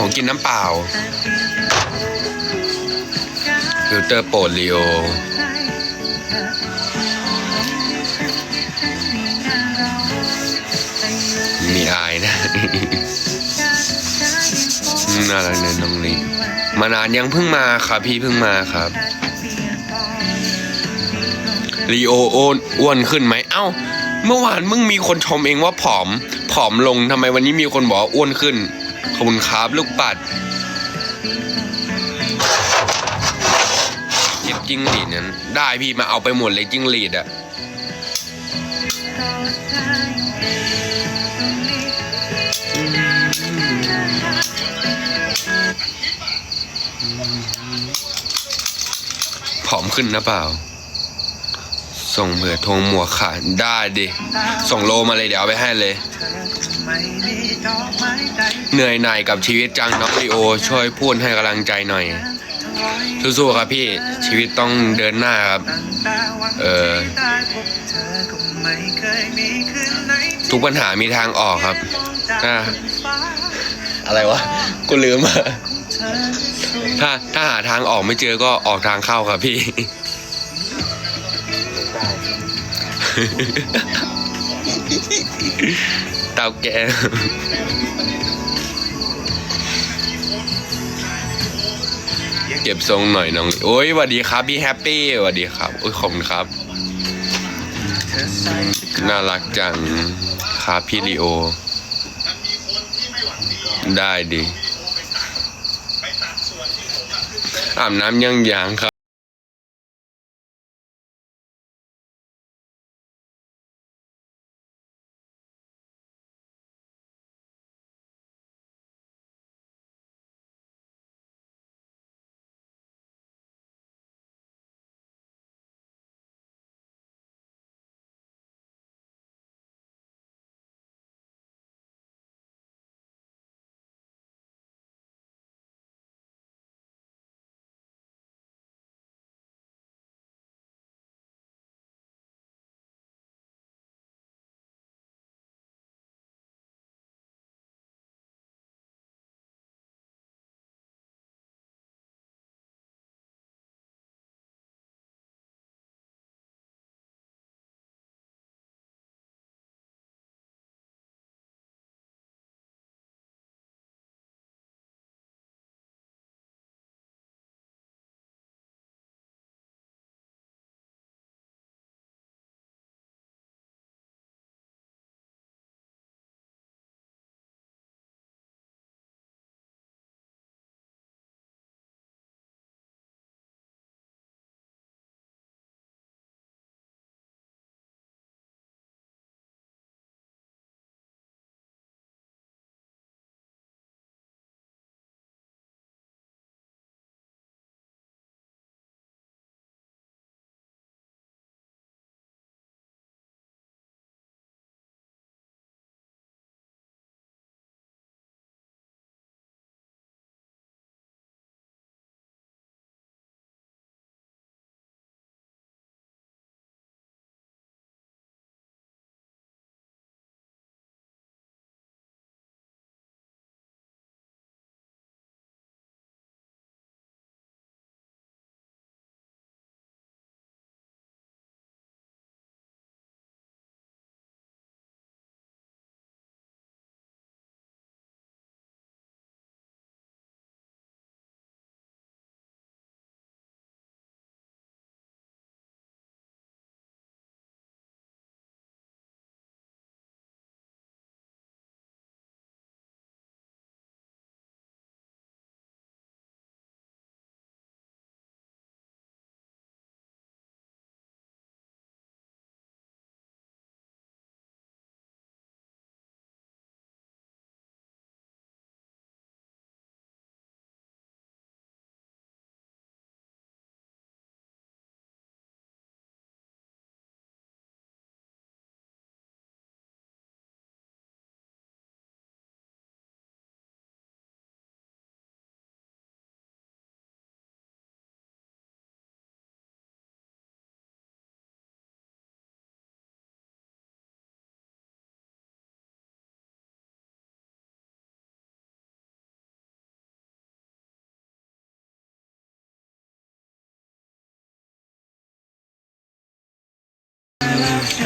ผมกินน้ำเปล่าฟิลเตอร์โปรลีโอมีอายนะน่ารักเนินน้องลีมานานยังเพิ่งมาครับพี่เพิ่งมาครับลีโอโอนอ้วนขึ้นไหมเอ้า เมื่อวานมึงมีคนชมเองว่าผอม ผอมลงทำไมวันนี้มีคนบอกอ้วนขึ้น ขอบคุณครับลูกปัดเก็บจิ้งหรีดนั้น ได้พี่มาเอาไปหมดเลยจิ้งหรีดอะผอมขึ้นนะเปล่า ส่งเผื่อทงหมวกขาดได้ดิ ส่งโลมาเลยเดี๋ยวเอาไปให้เลย เหนื่อยหน่ายกับชีวิตจังน้องลีโอ ช่วยพูดให้กำลังใจหน่อย สู้ๆครับพี่ชีวิตต้องเดินหน้าครับ เออ ทุกปัญหามีทางออกครับอ่าอะไรวะกูลืมอะถ้าถ้าหาทางออกไม่เจอก็ออกทางเข้าครับพี่ เตาแกเก็บทรงหน่อยน้อง โอ้ยสวัสดีครับพี่แฮปปี้สวัสดีครับโอ้ยขอบคุณครับ น่ารักจังครับพี่ลีโอ ได้ดิอาบน้ำยังยังครับ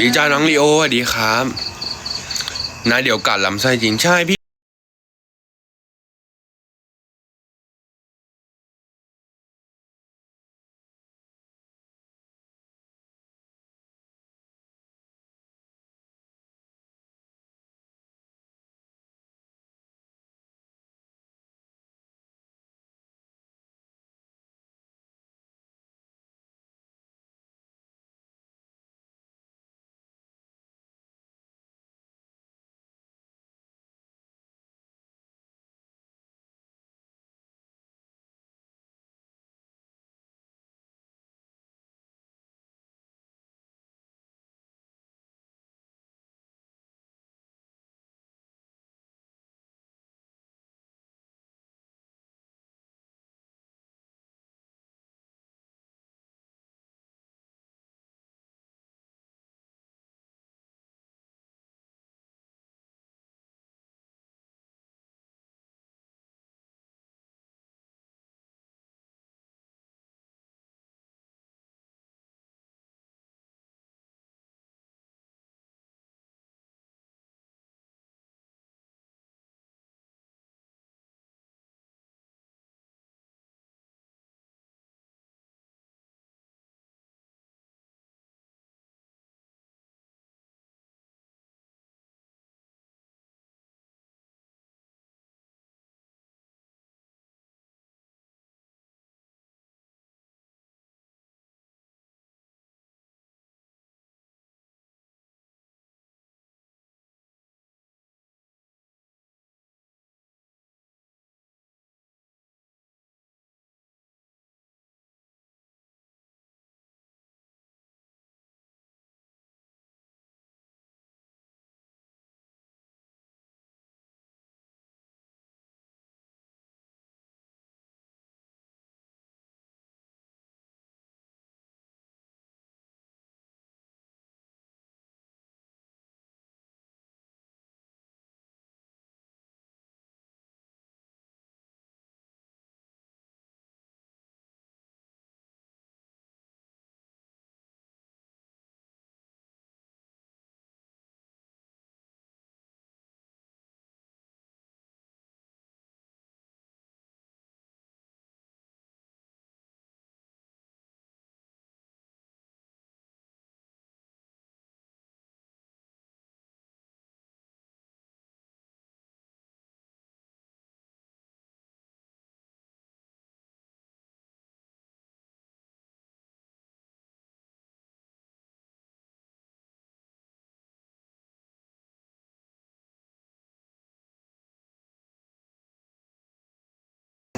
ดีจ้าน้องลีโอสวัสดีครับนะเดี๋ยวกัดลำไส้จริงใช่พี่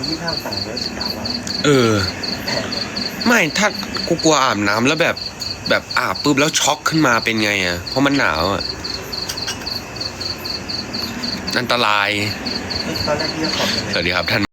ที่ข้าวสารแล้วกล่าวว่าเออ ไม่ถ้ากูกลัวอาบน้ำแล้วแบบแบบอาบปุ๊บแล้วช็อกขึ้นมาเป็นไงอะ เพราะมันหนาวอะ อันตราย ตอนแรกที่จะขอบยังไง สวัสดีครับท่าน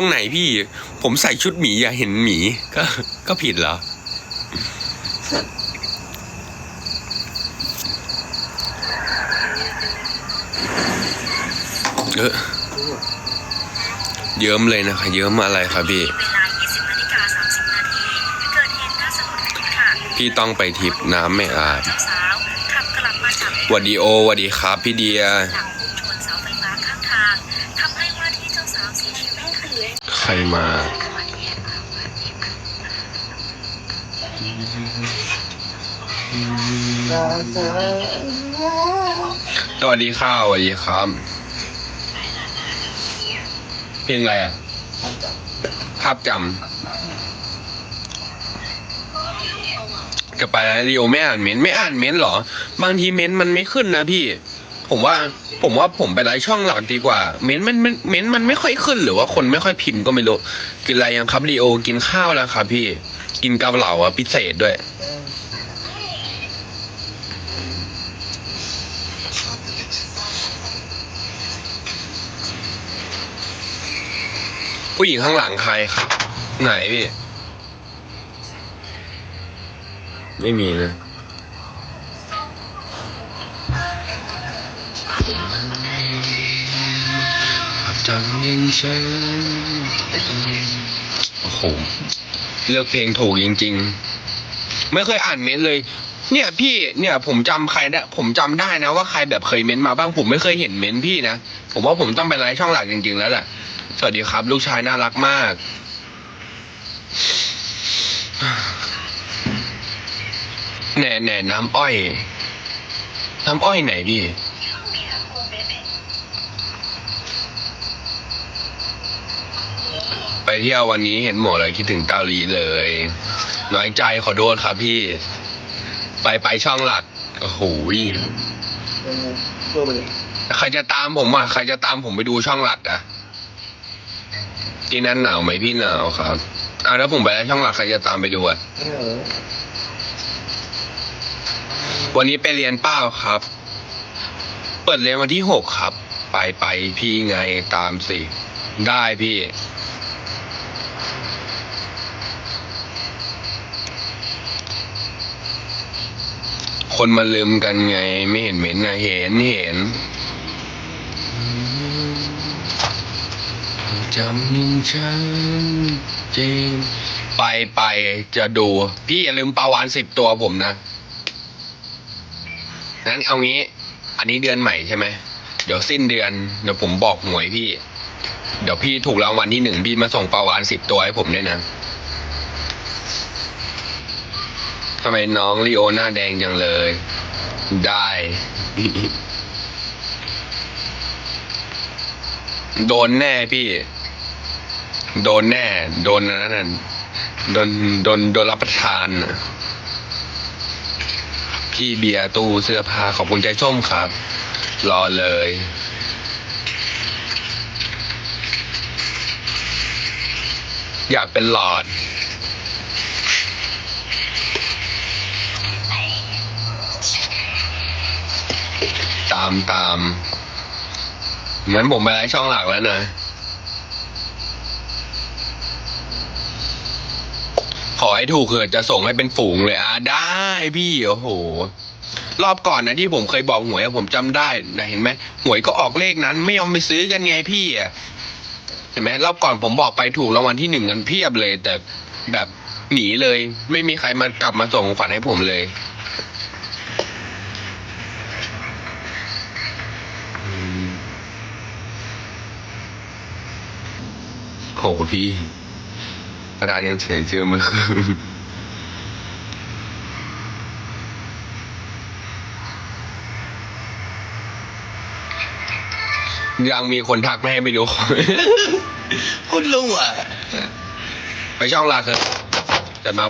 รงไหนพี่ ผมใส่ชุดหมีอย่าเห็นหมี ก็ก็ผิดเหรอ เออเยิ้มเลยนะคะเยิ้มอะไรครับพี่เวลา20นาฬิกา30นาทีเกิดเหตุน่าสลดขึ้นค่ะพี่ต้องไปทิปน้ำไม่อาบเจ้าสาวขับกลับมาจากหวัดดีโอหวัดดีครับพี่เดีย รมาสวัสดีค่ะสวัสดีครับ เพลงอะไรอะ ภาพจำจะไปแล้วดิโอไม่อ่านเม้นต์ไม่อ่านเม้นต์เหรอ บางทีเม้นต์มันไม่ขึ้นนะพี่ ผมว่าผมว่าผมไปไลฟ์ช่องหลักดีกว่า เม้นต์มันมันเม้นต์มันไม่ค่อยขึ้นหรือว่าคนไม่ค่อยพิมพ์ก็ไม่รู้กินอะไรยังครับลีโอกินข้าวแล้วครับ พี่กินเกาเหลาอะพิเศษด้วย ผู้หญิงข้างหลังใครครับ ไหนพี่ ไม่มีนะ งฉันโอ้โหเลือกเพลงถูกจริง ๆ ไม่เคยอ่านเม้นเลย เนี่ยพี่เนี่ยผมจำใครได้ผมจำได้นะว่าใครแบบเคยเม้นมาบ้างผมไม่เคยเห็นเม้นพี่นะผมว่าผมต้องไปไลฟ์ช่องหลักจริง ๆ แล้วแหละสวัสดีครับ ลูกชายน่ารักมากแหน่แหน่น้ำอ้อย น้ำอ้อยไหนพี่ ไปเที่ยววันนี้เห็นหมดเลยคิดถึงเกาหลีเลย น้อยใจขอโทษครับพี่ ไปไปช่องหลักโอ้โหยตัวมันใครจะตามผมอะใครจะตามผมไปดูช่องหลักอะที่นั่นหนาวไหมพี่หนาวครับอ่าแล้วผมไปแล้วช่องหลักใครจะตามไปดูอะวันนี้ไปเรียนเป้าครับ เปิดเรียนวันที่หกครับ ไปไปพี่ไงตามสิ ได้พี่ คนมาลืมกันไง ไม่เห็นเหม็นนะเห็นเห็นจำยังฉันจริงไปไปจะดู พี่อย่าลืมปลาวานสิบตัวผมนะงั้นเอางี้ อันนี้เดือนใหม่ใช่ไหมเดี๋ยวสิ้นเดือนเดี๋ยวผมบอกหวยพี่ เดี๋ยวพี่ถูกรางวัลที่หนึ่งพี่มาส่งปลาวานสิบตัวให้ผมด้วยนะ ทำไมน้องลีโอหน้าแดงจังเลย ได้ โดนแน่พี่ โดนแน่ โดนอันนั้นน่ะโดนโดนโดนรับประทานน่ะพี่เบียร์ตู้เสื้อผ้าขอบคุณใจส้มครับ รอเลยอยากเป็นหลอดามตามงั้นผมไปไลฟ์ช่องหลักแล้วนะ ขอให้ถูกเถิดจะส่งให้เป็นฝูงเลยอะได้พี่โอ้โห รอบก่อนนะที่ผมเคยบอกหวยผมจำได้นะเห็นไหมหวยก็ออกเลขนั้น ไม่ยอมไปซื้อกันไงพี่อะเห็นไหมรอบก่อนผมบอกไปถูกรางวัลที่หนึ่งกันเพียบเลย แต่แบบหนีเลย ไม่มีใครมากลับมาส่งของขวัญให้ผมเลย โหพี่กระดาษยังเฉยเจอเมื่อคืนยังมีคนทักไม่ให้ไปดูคุณลุงอะ ไปช่องลาเถอะจะมาพอ